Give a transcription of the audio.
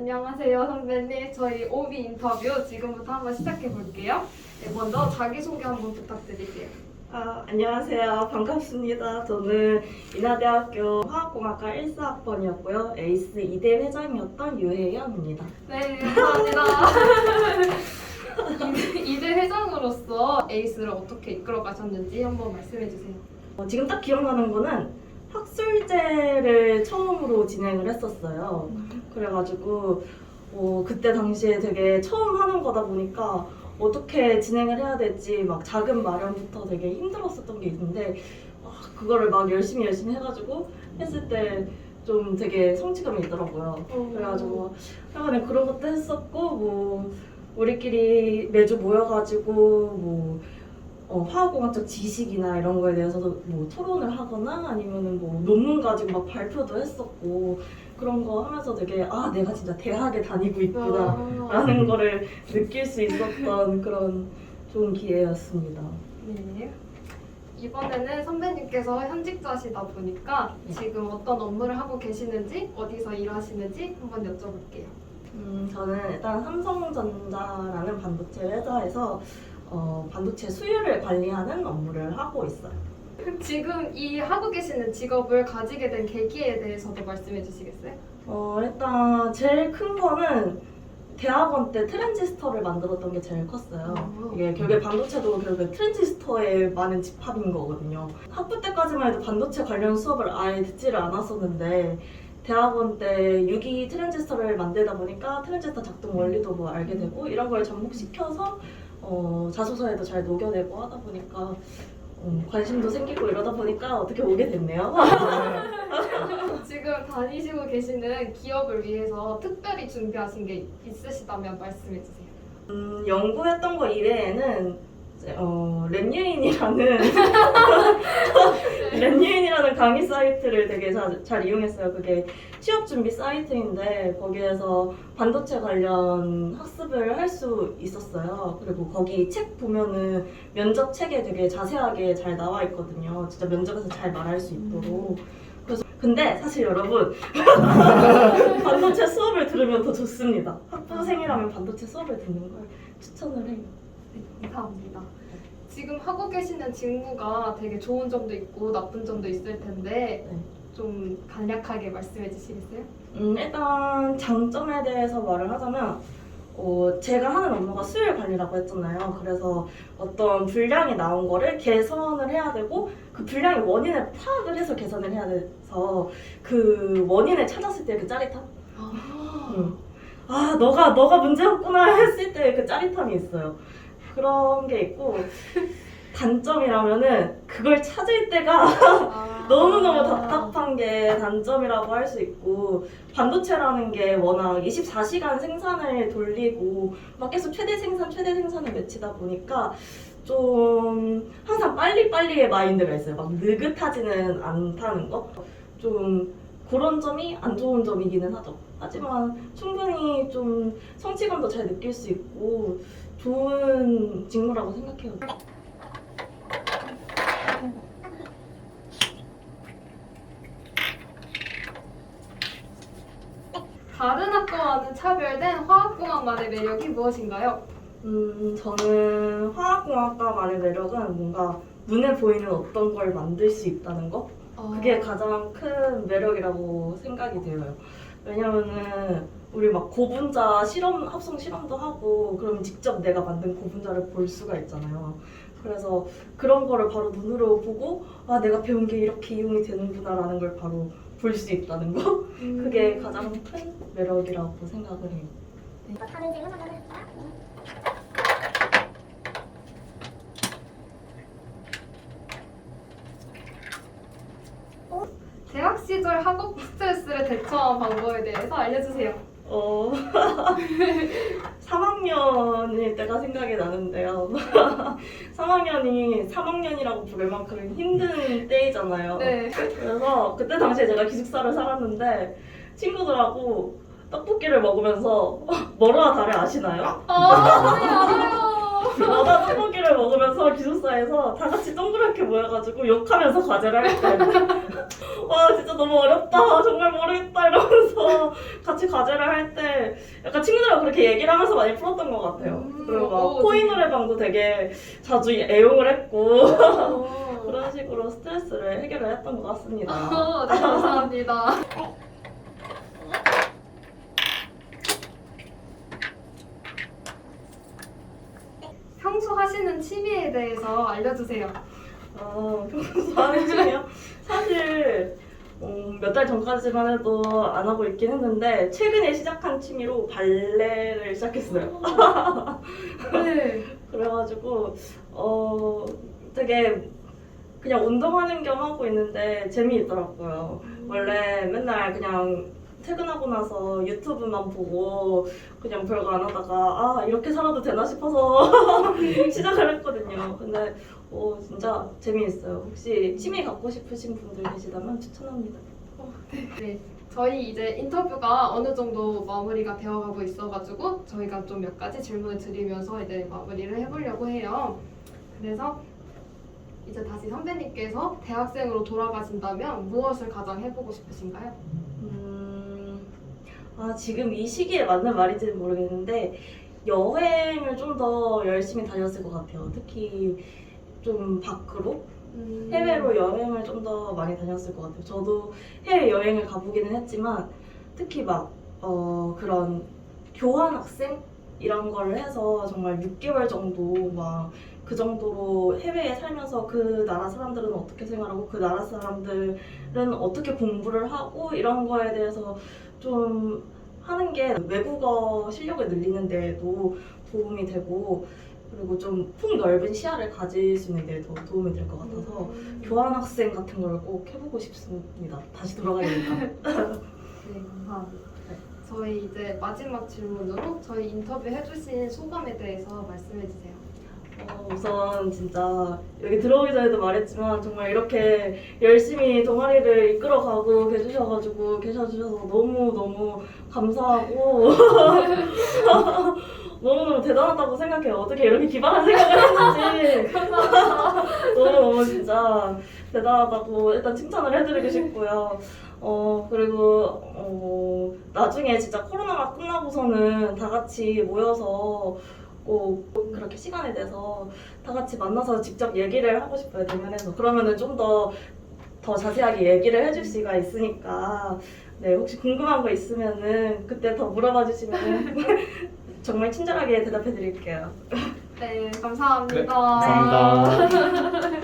안녕하세요 선배님. 저희 오비 인터뷰 지금부터 한번 시작해 볼게요. 네, 먼저 자기소개 한번 부탁드릴게요. 아, 안녕하세요. 반갑습니다. 저는 인하대학교 화학공학과 1사학번이었고요. 에이스 2대 회장이었던 유혜연입니다. 네, 감사합니다. 이대 회장으로서 에이스를 어떻게 이끌어 가셨는지 한번 말씀해 주세요. 어, 지금 딱 기억나는 거는 학술제를 처음으로 진행을 했었어요. 그래가지고 어, 그때 당시에 되게 처음 하는 거다 보니까 어떻게 진행을 해야 될지 막 자금 마련부터 되게 힘들었었던 게 있는데 아, 그거를 막 열심히 열심히 해가지고 했을 때 좀 되게 성취감이 있더라고요. 그래가지고 하여간에 그런 것도 했었고 뭐 우리끼리 매주 모여가지고 뭐 어, 화학공학적 지식이나 이런 거에 대해서도 뭐 토론을 하거나 아니면은 뭐 논문 가지고 막 발표도 했었고 그런 거 하면서 되게 아 내가 진짜 대학에 다니고 있구나 아, 라는 거를 느낄 수 있었던 그런 좋은 기회였습니다. 네. 이번에는 선배님께서 현직자시다 보니까 네. 지금 어떤 업무를 하고 계시는지 어디서 일하시는지 한번 여쭤볼게요. 음, 저는 일단 삼성전자라는 반도체 회사에서 어, 반도체 수율을 관리하는 업무를 하고 있어요. 지금 이 하고 계시는 직업을 가지게 된 계기에 대해서도 말씀해 주시겠어요? 어, 일단 제일 큰 거는 대학원 때 트랜지스터를 만들었던 게 제일 컸어요. 아. 이게 결국에 반도체도 결국에 트랜지스터에 많은 집합인 거거든요. 학부 때까지만 해도 반도체 관련 수업을 아예 듣지를 않았었는데 대학원 때 유기 트랜지스터를 만들다 보니까 트랜지스터 작동 원리도 뭐 알게 되고 이런 걸 접목시켜서 어, 자소서에도 잘 녹여내고 하다 보니까 음, 관심도 생기고 이러다 보니까 어떻게 오게 됐네요. 지금 다니시고 계시는 기업을 위해서 특별히 준비하신 게 있으시다면 말씀해 주세요. 음, 연구했던 거 이외에는 어, 랩유인이라는 랩유인이라는 강의 사이트를 되게 자, 잘 이용했어요. 그게 취업 준비 사이트인데 거기에서 반도체 관련 학습을 할 수 있었어요. 그리고 거기 책 보면은 면접 책에 되게 자세하게 잘 나와 있거든요. 진짜 면접에서 잘 말할 수 있도록. 그래서 근데 사실 여러분 반도체 수업을 들으면 더 좋습니다. 학부생이라면 반도체 수업을 듣는 걸 추천을 해요. 네, 감사합니다. 지금 하고 계시는 직무가 되게 좋은 점도 있고 나쁜 점도 있을 텐데 네. 좀 간략하게 말씀해 주시겠어요? 음, 일단 장점에 대해서 말을 하자면 어, 제가 하는 업무가 수율 관리라고 했잖아요. 그래서 어떤 분량이 나온 거를 개선을 해야 되고 그 분량의 원인을 파악을 해서 개선을 해야 돼서 그 원인을 찾았을 때 그 짜릿함? 응. 아 너가 너가 문제였구나 했을 때 그 짜릿함이 있어요. 그런 게 있고 단점이라면은 그걸 찾을 때가 아. 너무너무 답답한 게 단점이라고 할 수 있고 반도체라는 게 워낙 24시간 생산을 돌리고 막 계속 최대 생산 최대 생산을 외치다 보니까 좀 항상 빨리빨리의 마인드가 있어요. 막 느긋하지는 않다는 거. 좀 그런 점이 안 좋은 점이기는 하죠. 하지만 충분히 좀 성취감도 잘 느낄 수 있고 좋은 직무라고 생각해요. 다른 학과와는 차별된 화학공학만의 매력이 무엇인가요? 음, 저는 화학공학과만의 매력은 뭔가 눈에 보이는 어떤 걸 만들 수 있다는 거? 그게 가장 큰 매력이라고 생각이 들어요. 왜냐면은 우리 막 고분자 실험, 합성 실험도 하고 그러면 직접 내가 만든 고분자를 볼 수가 있잖아요. 그래서 그런 거를 바로 눈으로 보고 아, 내가 배운 게 이렇게 이용이 되는구나라는 걸 바로 볼 수 있다는 거? 음. 그게 가장 큰 매력이라고 생각을 해요. 다른 질문 한번 해볼까요? 대학 시절 학업 스트레스를 대처한 방법에 대해서 알려주세요. 어, 3학년일 때가 생각이 나는데요. 3학년이 3학년이라고 부를 만큼 힘든 때이잖아요. 네. 그래서 그때 당시에 제가 기숙사를 살았는데 친구들하고 떡볶이를 먹으면서 머루와 달을 아시나요? 아, 네, 알아요. 여자 떡볶이를 먹으면서 기숙사에서 다 같이 동그랗게 모여가지고 욕하면서 과제를 할 때. 와 진짜 너무 어렵다 정말 모르겠다 이러면서 같이 과제를 할 때 약간 친구들하고 그렇게 얘기를 하면서 많이 풀었던 것 같아요. 음, 그리고 막 오, 코인 노래방도 되게 자주 애용을 했고 어. 그런 식으로 스트레스를 해결을 했던 것 같습니다. 어, 네, 감사합니다. 평소 취미에 대해서 알려주세요. 어, 평소 하는 취미요? 사실 음, 몇 달 전까지만 해도 안 하고 있긴 했는데 최근에 시작한 취미로 발레를 시작했어요. 네. 그래가지고 어 되게 그냥 운동하는 겸 하고 있는데 재미있더라고요. 원래 맨날 그냥 퇴근하고 나서 유튜브만 보고 그냥 별거 안 하다가 아 이렇게 살아도 되나 싶어서 시작을 했거든요. 근데 오 진짜 재미있어요. 혹시 취미 갖고 싶으신 분들 계시다면 추천합니다. 네. 저희 이제 인터뷰가 어느 정도 마무리가 되어가고 있어가지고 저희가 좀 몇 가지 질문을 드리면서 이제 마무리를 해보려고 해요. 그래서 이제 다시 선배님께서 대학생으로 돌아가신다면 무엇을 가장 해보고 싶으신가요? 음, 아 지금 이 시기에 맞는 말인지는 모르겠는데 여행을 좀 더 열심히 다녔을 것 같아요. 특히 좀 밖으로 해외로 여행을 좀 더 많이 다녔을 것 같아요. 저도 해외 여행을 가보기는 했지만 특히 막 어, 그런 교환 학생 이런 걸 해서 정말 6개월 정도 막 그 정도로 해외에 살면서 그 나라 사람들은 어떻게 생활하고 그 나라 사람들은 어떻게 공부를 하고 이런 거에 대해서 좀 하는 게 외국어 실력을 늘리는 데에도 도움이 되고 그리고 좀 폭넓은 시야를 가질 수 있는 데도 도움이 될 것 같아서 음. 교환 학생 같은 걸 꼭 해보고 싶습니다. 다시 돌아가야겠다. 네, 감사합니다. 저희 이제 마지막 질문으로 저희 인터뷰 해주신 소감에 대해서 말씀해 주세요. 어, 우선 진짜 여기 들어오기 전에도 말했지만 정말 이렇게 열심히 동아리를 이끌어가고 계셔가지고 계셔주셔서 너무 너무 감사하고 너무 너무 대단하다고 생각해요. 어떻게 이렇게 기발한 생각을 했는지 너무 너무 진짜 대단하다고 일단 칭찬을 해드리고 싶고요. 어 그리고 어 나중에 진짜 코로나가 끝나고서는 다 같이 모여서 꼭 그렇게 시간을 내서 다 같이 만나서 직접 얘기를 하고 싶어요 대면에서 그러면은 좀 더 더 자세하게 얘기를 해줄 수가 있으니까 네 혹시 궁금한 거 있으면은 그때 더 물어봐 주시면 정말 친절하게 대답해 드릴게요. 네, 감사합니다. 그래, 감사합니다.